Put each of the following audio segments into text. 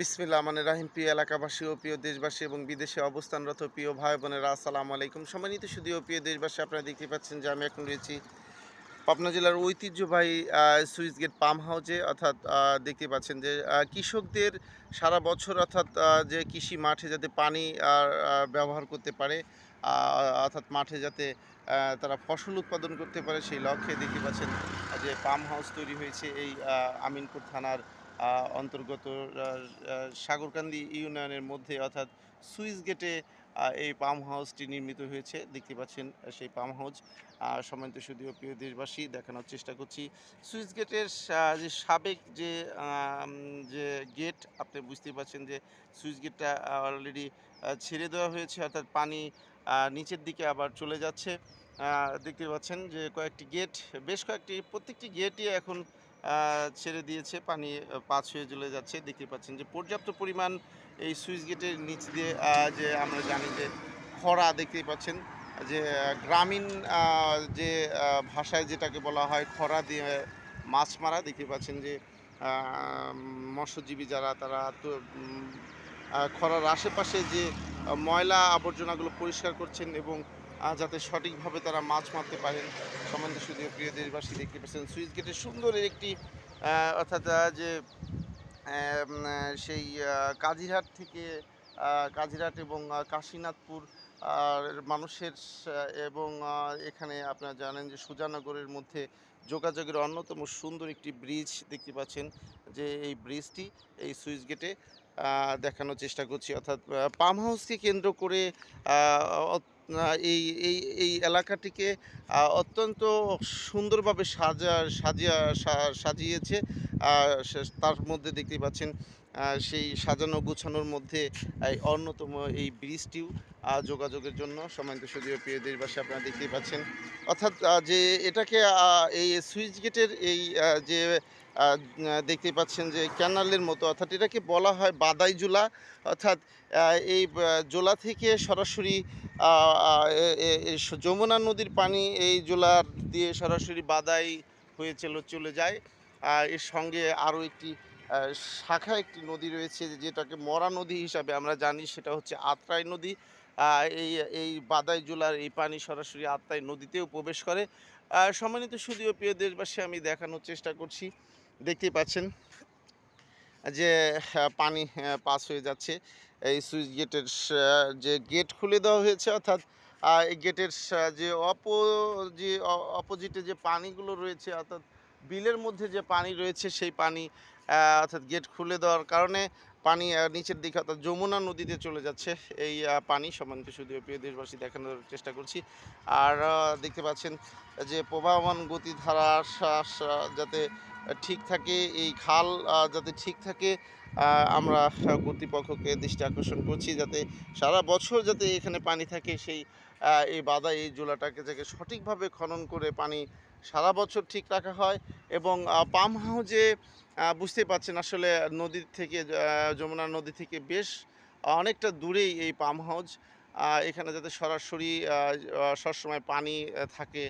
বিসমিল্লা মানে রাহিম। প্রিয় এলাকাবাসী ও প্রিয় দেশবাসী এবং বিদেশে অবস্থানরত প্রিয় ভাই বোনেরা, আসসালামু আলাইকুম। সম্মানিত শুধু ও প্রিয় দেশবাসী, আপনারা দেখতে পাচ্ছেন যে আমি এখন রয়েছি পাবনা জেলার ঐতিহ্যবাহী সুইচ গেট পাম্প হাউসে। অর্থাৎ দেখতে পাচ্ছেন যে কৃষকদের সারা বছর অর্থাৎ যে কৃষি মাঠে যাতে পানি ব্যবহার করতে পারে অর্থাৎ মাঠে যাতে তারা ফসল উৎপাদন করতে পারে, সেই লক্ষ্যে দেখতে পাচ্ছেন যে পাম্প হাউস তৈরি হয়েছে এই আমিনপুর থানার অন্তর্গত সাগরকান্দি ইউনিয়নের মধ্যে অর্থাৎ সুইস গেটে এই পাম হাউসটি নির্মিত হয়েছে। দেখতে পাচ্ছেন সেই পাম হাউস। সম্মানিত শুধুও প্রিয় দেশবাসী, দেখানোর চেষ্টা করছি। সুইস গেটের যে সাবেক যে যে গেট, আপনি বুঝতে পারছেন যে সুইচ গেটটা অলরেডি ছেড়ে দেওয়া হয়েছে। অর্থাৎ পানি নিচের দিকে আবার চলে যাচ্ছে। দেখতে পাচ্ছেন যে কয়েকটি গেট, বেশ কয়েকটি, প্রত্যেকটি গেটই এখন ছেড়ে দিয়েছে, পানি পাঁচ হয়ে চলে যাচ্ছে। দেখতে পাচ্ছেন যে পর্যাপ্ত পরিমাণ এই সুইচ গেটের নিচ দিয়ে যে আমরা জানি যে খরা, দেখতেই পাচ্ছেন যে গ্রামীণ যে ভাষায় যেটাকে বলা হয় খরা দিয়ে মাছ মারা দেখতে পাচ্ছেন যে মৎস্যজীবী যারা, তারা তো খরার আশেপাশে যে ময়লা আবর্জনাগুলো পরিষ্কার করছেন এবং যাতে সঠিকভাবে তারা মাছ মারতে পারেন। সম্বন্ধে শুধু প্রিয় দেশবাসী, দেখতে পাচ্ছেন সুইচ গেটের সুন্দর একটি অর্থাৎ যে সেই কাজিরহাট থেকে কাজিরহাট এবং কাশীনাথপুর মানুষের এবং এখানে আপনারা জানেন যে সুজানগরের মধ্যে যোগাযোগের অন্যতম সুন্দর একটি ব্রিজ দেখতে পাচ্ছেন, যে এই ব্রিজটি এই সুইচ গেটে দেখানোর চেষ্টা করছি। অর্থাৎ পাম হাউসকে কেন্দ্র করে এই এই এই এলাকাটিকে অত্যন্ত সুন্দরভাবে সাজা সাজিয়া সাজিয়েছে। তার মধ্যে দেখতে পাচ্ছেন সেই সাজানো গুছানোর মধ্যে, এই অন্যতম এই ব্রিজটিও যোগাযোগের জন্য সম্মানিত সুদীয় প্রিয় দেশবাসী, আপনারা দেখতেই পাচ্ছেন। অর্থাৎ যে এটাকে এই সুইচ গেটের এই যে দেখতে পাচ্ছেন যে ক্যানালের মতো, অর্থাৎ এটাকে বলা হয় বাদাই জোলা। অর্থাৎ এই জোলা থেকে সরাসরি যমুনা নদীর পানি এই জোলার দিয়ে সরাসরি বাদাই হয়ে চলে যায়। এর সঙ্গে আরও একটি শাখা একটি নদী রয়েছে যেটাকে মরা নদী হিসাবে আমরা জানি, সেটা হচ্ছে আত্রাই নদী। এই এই বাদাই জোলার এই পানি সরাসরি আত্রাই নদীতেও প্রবেশ করে। সম্মানিত সুদীয় প্রিয় দেশবাসী, আমি দেখানোর চেষ্টা করছি। দেখতেই পাচ্ছেন যে পানি পাস হয়ে যাচ্ছে। এই সুইচ গেটের যে গেট খুলে দেওয়া হয়েছে, অর্থাৎ এই গেটের যে অপ, যে অপোজিটে যে পানিগুলো রয়েছে, অর্থাৎ বিলের মধ্যে যে পানি রয়েছে, সেই পানি অর্থাৎ গেট খুলে দেওয়ার কারণে পানি নিচের দিকে অর্থাৎ যমুনা নদীতে চলে যাচ্ছে। এই পানি সম্বন্ধে শুধু প্রিয় দেশবাসী দেখানোর চেষ্টা করছি। আর দেখতে পাচ্ছেন যে প্রবাহমান গতিধারা যাতে ঠিক থাকে, এই খাল যাতে ঠিক থাকে আমরা কর্তৃপক্ষকে দৃষ্টি আকর্ষণ করছি যাতে সারা বছর যাতে এখানে পানি থাকে সেই এই বাদা এই জোলাটাকে যাতে সঠিকভাবে খনন করে পানি সারা বছর ঠিক রাখা হয় এবং পাম হাউজে বুঝতে পারছেন আসলে নদীর থেকে যমুনা নদী থেকে বেশ অনেকটা দূরেই এই পাম আহ, এখানে যাতে সরাসরি সবসময় পানি থাকে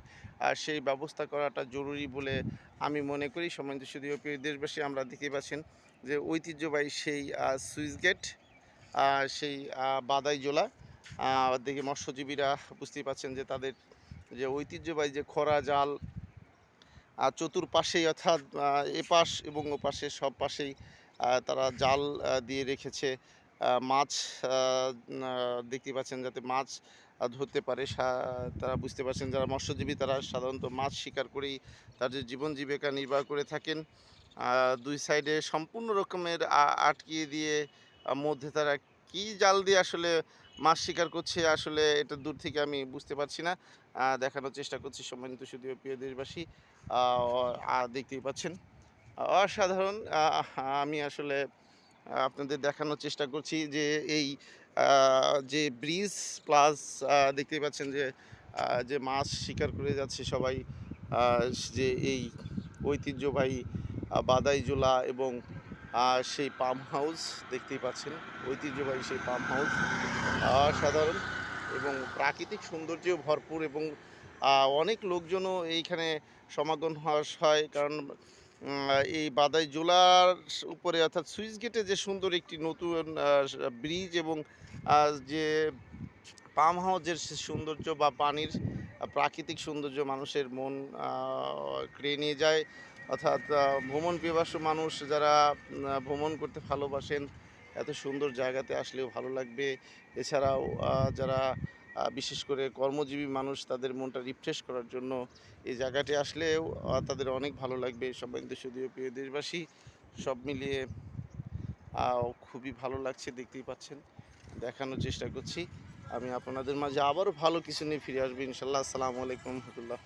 সেই ব্যবস্থা করাটা জরুরি বলে আমি মনে করি। সম্মানিত শুধু প্রিয় দেশবাসী আমরা দেখতে পাচ্ছেন যে ঐতিহ্যবাহী সেই সুইচ গেট সেই আহ, বাদাই জোলা আহ, দেখে মৎস্যজীবীরা বুঝতেই পাচ্ছেন যে তাদের যে ঐতিহ্যবাহী যে খরা জাল আহ, চতুর্পাশেই অর্থাৎ এপাশ এবং ওপাশে সব পাশেই তারা জাল দিয়ে রেখেছে। মাছ দেখতে পাচ্ছেন যাতে মাছ ধরতে পারে। তারা বুঝতে পারছেন যারা মৎস্যজীবী, তারা সাধারণত মাছ শিকার করেই তাদের জীবন জীবিকা নির্বাহ করে থাকেন। দুই সাইডে সম্পূর্ণ রকমের আটকিয়ে দিয়ে মধ্যে তারা কি জাল দিয়ে আসলে মাছ শিকার করছে, আসলে এটা দূর থেকে আমি বুঝতে পারছি না। দেখানোর চেষ্টা করছি সম্মানিত শুধু প্রিয় দেশবাসী। দেখতেই পাচ্ছেন। অসাধারণ। আমি আসলে আপনাদের দেখানোর চেষ্টা করছি যে এই যে ব্রিজ প্লাস দেখতেই পাচ্ছেন যে যে মাছ শিকার করে যাচ্ছে সবাই যে এই ঐতিহ্যবাহী আহ, বাদাই জোলা এবং সেই পাম্প হাউস দেখতেই পাচ্ছেন ঐতিহ্যবাহী সেই পাম্প হাউস সাধারণ এবং প্রাকৃতিক সৌন্দর্যেও ভরপুর এবং অনেক লোকজনও এইখানে সমাগম হয় কারণ এই বাদাই জোলার উপরে অর্থাৎ সুইচ গেটে যে সুন্দর একটি নতুন ব্রিজ এবং যে পাম হাউসের সে সৌন্দর্য বা পানির প্রাকৃতিক সৌন্দর্য মানুষের মন কেড়ে নিয়ে যায়। অর্থাৎ ভ্রমণ পিপাসু মানুষ যারা ভ্রমণ করতে ভালোবাসেন, এত সুন্দর জায়গাতে আসলেও ভালো লাগবে। এছাড়াও যারা বিশেষ করে কর্মজীবী মানুষ তাদের মনটা রিফ্রেশ করার জন্য এই জায়গাটি আসলেও তাদের অনেক ভালো লাগবে। সবাই দেশীয় প্রিয় দেশবাসী, সব মিলিয়ে খুবই ভালো লাগছে, দেখতেই পাচ্ছেন, দেখানোর চেষ্টা করছি। আমি আপনাদের মাঝে আবারও ভালো কিছু নিয়ে ফিরে আসব, ইনশাল্লাহ। আসসালামু আলাইকুম রহমতুল্লাহ।